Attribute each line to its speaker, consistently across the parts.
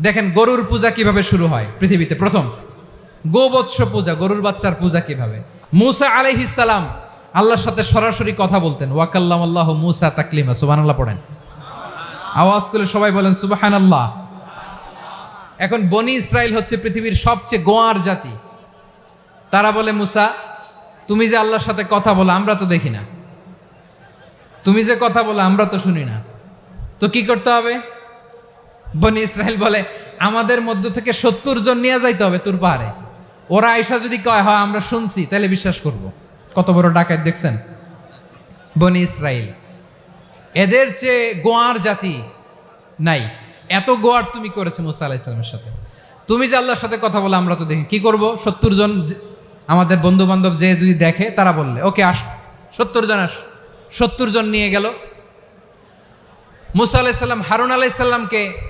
Speaker 1: দেখেন গরুর পূজা কীভাবে শুরু হয় পৃথিবীতে? প্রথম, গোবৎস পূজা, গরুর বাচ্চার পূজা কীভাবে? মুসা আলাইহিসালাম আল্লাহর সাথে সরাসরি কথা বলতেন। ওয়াকাল্লাম আল্লাহ মুসা তাকলিমা, সুবহানাল্লাহ পড়েন। আওয়াজ তুলে সবাই বলেন সুবাহান আল্লাহ এখন বনি ইসরায়েল হচ্ছে পৃথিবীর সবচেয়ে গোয়ার জাতি। তারা বলে, মুসা, তুমি যে আল্লাহর সাথে কথা বলো, আমরা তো দেখি না। তুমি যে কথা বলো, আমরা তো শুনি না। তো কি করতে হবে? বনি ইসরায়েল বলে, আমাদের মধ্য থেকে সত্তর জন নিয়ে যাইতে হবে তোর পাহাড়ে। ওরা আয়সা যদি কয়, হয়, আমরা শুনছি, তাহলে বিশ্বাস করব। কত বড় ডাকাত দেখছেন? বনি ইসরায়েল এদের চেয়ে গোয়ার জাতি নাই। এত গোয়ার তুমি করেছ মুসা আলাহিসাল্লামের সাথে। তুমি যে আল্লাহর সাথে কথা বলে, আমরা তো দেখি। কি করব? সত্তর জন আমাদের বন্ধু বান্ধব যে যদি দেখে, তারা বললে, ওকে, আস, সত্তর জন আস। সত্তর জন নিয়ে গেল। মুসা আলাইসাল্লাম হারুন আলাইসাল্লামকে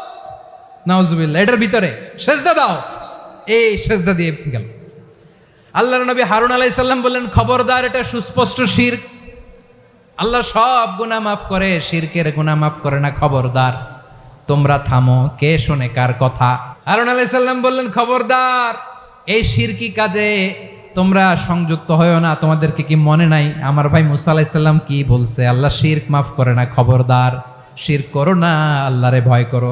Speaker 1: নাউজুবিল্লাহ, এটার ভিতরে সেজদা দাও। এই সেজদা দিয়ে গেল। আল্লাহর নবী হারুন আলাই সাল্লাম বললেন, খবরদার, এটা সুস্পষ্ট শির আল্লাহ সব গুনাহ মাফ করে, শিরকের গুনাহ মাফ করে না, খবরদার। তোমরা থামো, কে শোনে, কার কথা? হারুন আলাই সাল্লাম বললেন, খবরদার, এই শিরকি কাজে তোমরা সংযুক্ত হয়েও না, তোমাদেরকে কি মনে নাই? আমার ভাই মুসা আলাইসাল্লাম কি বলছে? আল্লাহ শিরক মাফ করে না, খবরদার। শির করো না, আল্লাহরে ভয় করো।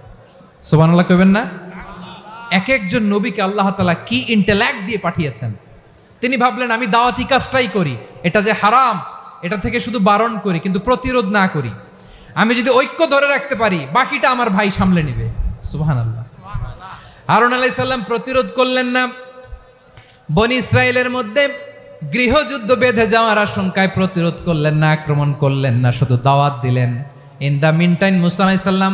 Speaker 1: সোবানাল্লাহ কইবেন না? এক একজন নবীকে আল্লাহ তালা কি ইন্টেল্যাক্ট দিয়ে পাঠিয়েছেন? তিনি ভাবলেন, আমি দাওয়াতি কাজটাই করি। এটা যে হারাম, এটা থেকে শুধু বারণ করি, কিন্তু প্রতিরোধ না করি। আমি যদি ঐক্য ধরে রাখতে পারি, বাকিটা আমার ভাই সামলে নেবে। সুহান আল্লাহ হারুন আলাই সাল্লাম প্রতিরোধ করলেন না। বনি ইসরায়েলের মধ্যে গৃহযুদ্ধ বেঁধে যাওয়ার আশঙ্কায় প্রতিরোধ করলেন না, আক্রমণ করলেন না, শুধু দাওয়াত দিলেন। ইন দ্য মিনটাইম মুসা আলাইসাল্লাম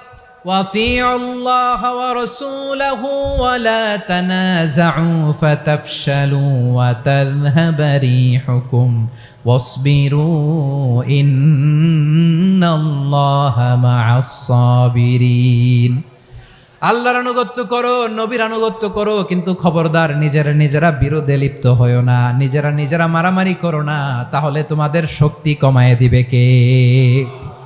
Speaker 1: وَأَطِيعُوا اللَّهَ وَرَسُولَهُ وَلَا تَنَازَعُوا فَتَفْشَلُوا وَتَذْهَبَ رِيحُكُمْ وَاصْبِرُوا إِنَّ اللَّهَ مَعَ الصَّابِرِينَ আল্লাহর আনুগত্য করো নবীর আনুগত্য করো কিন্তু খবরদার নিজেরা নিজেরা বিরোধে লিপ্ত হয়েও না নিজেরা নিজেরা মারামারি করো না তাহলে তোমাদের শক্তি কমায় দিবে কে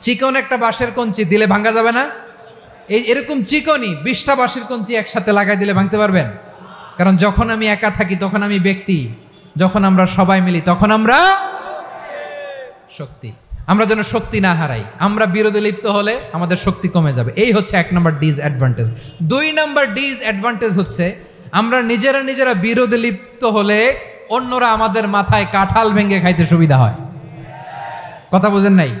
Speaker 1: চিকন একটা বাঁশের কঞ্চি দিলে ভাঙা যাবে না? এই এরকম চিকনই বিশটা বাঁশের কঞ্চি একসাথে লাগাই দিলে ভাঙতে পারবেন? কারণ যখন আমি একা থাকি, তখন আমি ব্যক্তি। যখন আমরা সবাই মিলি, তখন আমরা শক্তি। আমরা যেন শক্তি না হারাই। আমরা বিরোধে লিপ্ত হলে আমাদের শক্তি কমে যাবে। এই হচ্ছে এক নম্বর ডিজ অ্যাডভান্টেজ দুই নম্বর ডিজ অ্যাডভান্টেজ হচ্ছে, আমরা নিজেরা নিজেরা বিরোধে লিপ্ত হলে অন্যরা আমাদের মাথায় কাঁঠাল ভেঙে খাইতে সুবিধা হয়। কথা বুঝেন নাই?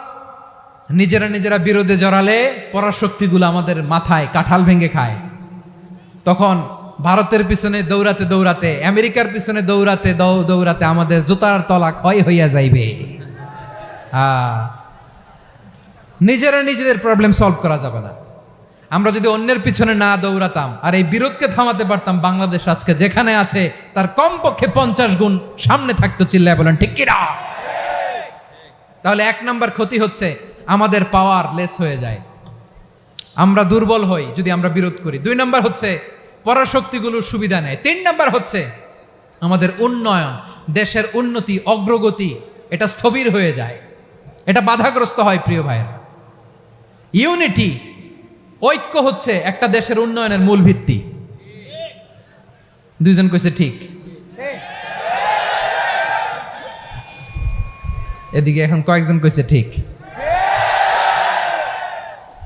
Speaker 1: নিজেরা নিজেরা বিরোধে জড়ালে পরাশক্তিগুলো আমাদের মাথায় কাঁঠাল ভেঙে খায়। তখন ভারতের পিছনে দৌড়াতে দৌড়াতে, আমেরিকার পিছনে দৌড়াতে দৌড়াতে আমাদের জুতার তলা ক্ষয় হইয়া যাইবে। নিজেরা নিজেদের প্রবলেম সলভ করা যাবে না। আমরা যদি অন্যের পিছনে না দৌড়াতাম, আর এই বিরোধকে থামাতে পারতাম, বাংলাদেশ আজকে যেখানে আছে, তার কমপক্ষে পঞ্চাশ গুণ সামনে থাকতো, চিল্লায় বলেন, ঠিক কিনা? তাহলে এক নাম্বার ক্ষতি হচ্ছে আমাদের পাওয়ার লেস হয়ে যায়। আমরা দুর্বল হই যদি আমরা বিরোধ করি। দুই নাম্বার হচ্ছে পরাশক্তিগুলোর সুবিধা নেয়। তিন নাম্বার হচ্ছে, আমাদের উন্নয়ন, দেশের উন্নতি, অগ্রগতি, এটা স্থবির হয়ে যায়। এটা বাধাগ্রস্ত হয়, প্রিয় ভাইয়েরা। ইউনিটি, ঐক্য হচ্ছে একটা দেশের উন্নয়নের মূল ভিত্তি। দুইজন কইছে ঠিক। এদিকে এখন কয়েকজন কইছে ঠিক।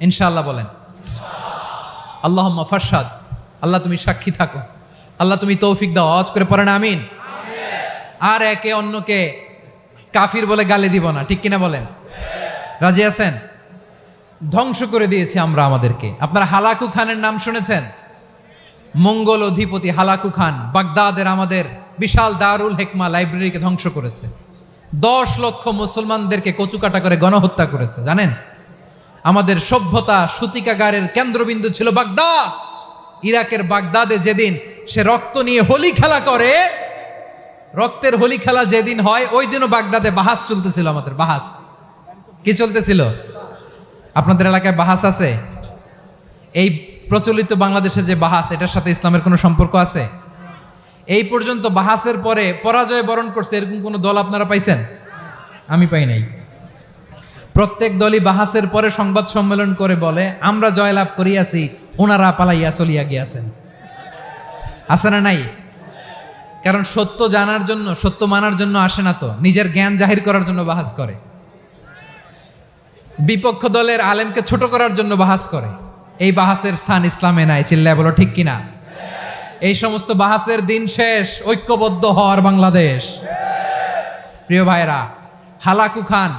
Speaker 1: ইনশাআল্লাহ বলেন। আল্লাহ ফাসাদ আল্লাহ তুমি সাক্ষী থাকো। আল্লাহ তুমি তৌফিক দাও। আওয়াজ করে পড়েন, আমিন। আর একে অন্যকে কাফির বলে গালি দিব না। ঠিক কিনা বলেন? রাজি আছেন? ধ্বংস করে দিয়েছি আমরা আমাদেরকে। আপনারা হালাকু খানের নাম শুনেছেন? মঙ্গল অধিপতি হালাকু খান বাগদাদের আমাদের বিশাল দারুল হেকমা লাইব্রেরিকে ধ্বংস করেছে। দশ লক্ষ মুসলমানদেরকে কচুকাটা করে গণহত্যা করেছে। জানেন? আমাদের সভ্যতা সূতিকাগারের কেন্দ্রবিন্দু ছিল বাগদাদ। ইরাকের বাগদাদে যেদিন সে রক্ত নিয়ে হোলি খেলা করে, রক্তের হোলি খেলা যেদিন হয়, ওই দিনও বাগদাদে বাহাস চলতেছিল আমাদের, বাহাস। কি চলতেছিল? আপনাদের এলাকায় বাহাস আছে? এই প্রচলিত বাংলাদেশে যে বাহাস, এটার সাথে ইসলামের কোনো সম্পর্ক আছে? এই পর্যন্ত বাহাসের পরে পরাজয় বরণ করছে, এরকম কোনো দল আপনারা পাইছেন? আমি পাই নাই। প্রত্যেক দলই বাহাসের পরে সংবাদ সম্মেলন করে বলে, আমরা জয়লাভ করিয়াছি ওনারা পালাইয়া চলিয়া গিয়াছেন। আছে না নাই? কারণ সত্য জানার জন্য, সত্য মানার জন্য আসে না তো। নিজের জ্ঞান জাহির করার জন্য বাহাস করে। বিপক্ষ দলের আলেমকে ছোট করার জন্য বাহাস করে। এই বাহাসের স্থান ইসলামে নাই, চিল্লায় বলো ঠিক কিনা? এই সমস্ত বাহাসের দিন শেষ, ঐক্যবদ্ধ হওয়ার বাংলাদেশ। প্রিয় ভাইরা হালাকু খান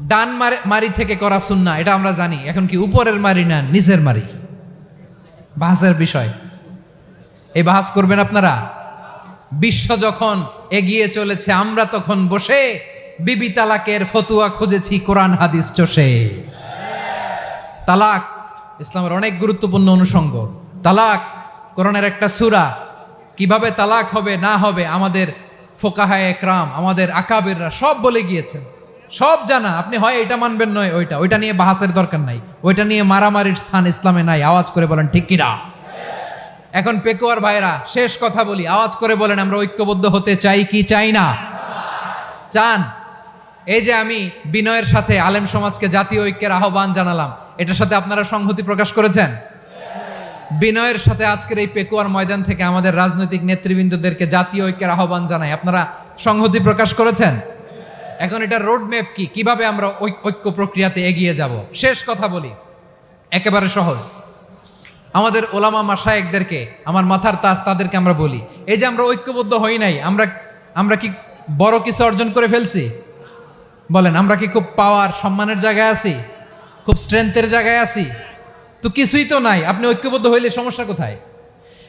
Speaker 1: ডান মারে- থেকে করা সুন্না এটা আমরা জানি। এখন কি উপরের মারি না নিচের মারি? বাহাসের বিষয়। এই বাহাস করবেন আপনারা? বিশ্ব যখন এগিয়ে চলেছে, আমরা তখন বসে বিবি তালাকের ফতুয়া খুঁজেছি, কোরআন হাদিস চষে। তালাক ইসলামের অনেক গুরুত্বপূর্ণ অনুষঙ্গ। তালাক কোরআনের একটা সূরা। কীভাবে তালাক হবে, না হবে, আমাদের ফোকাহায় একরাম আমাদের আকাবেররা সব বলে গিয়েছেন। সব জানা। আপনি হয় এটা মানবেন নয়, ওইটা। ওইটা নিয়ে বাহাসের দরকার নাই। ওইটা নিয়ে মারামারির স্থান ইসলামে নাই। আওয়াজ করে বলেন, ঠিক কিনা এখন পেকুয়ার ভাইরা শেষ কথা বলি। আওয়াজ করে বলেন, আমরা ঐক্যবদ্ধ হতে চাই কি চাই না? চান, এই যে আমি বিনয়ের সাথে আলেম সমাজকে জাতীয় ঐক্যের আহ্বান জানালাম, এটার সাথে আপনারা সংহতি প্রকাশ করেছেন? বিনয়ের সাথে আজকের এই পেকুয়ার ময়দান থেকে আমাদের রাজনৈতিক নেতৃবৃন্দদেরকে জাতীয় ঐক্যের আহ্বান জানাই। আপনারা সংহতি প্রকাশ করেছেন? এখন এটা রোড ম্যাপ কি? কীভাবে আমরা ঐক্য প্রক্রিয়াতে এগিয়ে যাব? শেষ কথা বলি। একেবারে সহজ। আমাদের ওলামা মাসায়েকদেরকে আমার মাথার তাজ তাদেরকে আমরা বলি। এই যে আমরা ঐক্যবদ্ধ হই নাই, আমরা আমরা কি বড় কিছু অর্জন করে ফেলছি? বলেন, আমরা কি খুব পাওয়ার সম্মানের জায়গায় আছি? খুব স্ট্রেংথের জায়গায় আছি? তো কিছুই তো নাই। আপনি ঐক্যবদ্ধ হইলে সমস্যা কোথায়?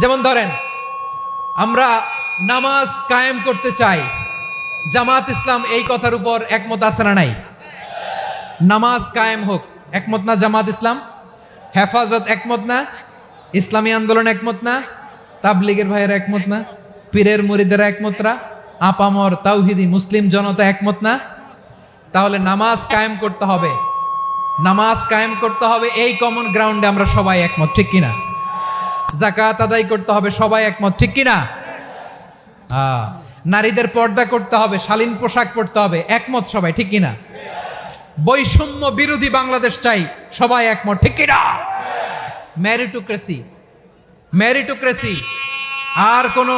Speaker 1: যেমন ধরেন, আমরা নামাজ কায়েম করতে চাই। জামাত ইসলাম এই কথার উপর একমত আছে না নাই? নামাজ কায়েম হোক, একমত না জামাত ইসলাম? হেফাজত একমত না? ইসলামী আন্দোলন একমত না? তাবলিগের ভাইয়ের একমত না? পীরের মুরিদেরা একমত না? আপামর তাওহিদি মুসলিম জনতা একমত না? তাহলে নামাজ কায়েম করতে হবে। নামাজ কায়েম করতে হবে, এই কমন গ্রাউন্ডে আমরা সবাই একমত, ঠিক কিনা? জাকাত আদায় করতে হবে সবাই একমত ঠিক কিনা আহ, নারীদের পর্দা করতে হবে শালীন পোশাক পরতে হবে একমত সবাই ঠিক কিনা বৈষম্য বিরোধী বাংলাদেশ চাই সবাই একমত ঠিক কিনা ম্যারিটোক্রেসি ম্যারিটোক্রেসি আর কোনো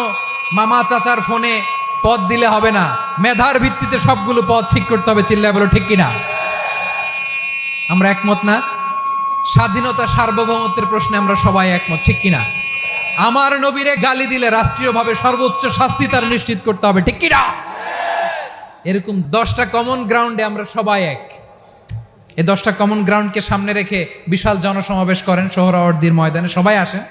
Speaker 1: মামা চাচার ফোনে পদ দিলে হবে না মেধার ভিত্তিতে সবগুলো পদ ঠিক করতে হবে চিল্লায় বলো ঠিক কিনা আমরা একমত না? স্বাধীনতা সার্বভৌমত্বের প্রশ্নে আমরা সবাই একমত, ঠিক কিনা? আমার নবীরে গালি দিলে রাষ্ট্রীয়ভাবে সর্বোচ্চ শাস্তি তার নিশ্চিত করতে হবে, ঠিক কিনা? এরকম দশটা কমন গ্রাউন্ডে আমরা সবাই এক। এই দশটা কমন গ্রাউন্ডকে সামনে রেখে বিশাল জনসমাবেশ করেন সোহরাওয়ার্দির ময়দানে, সবাই আসেন।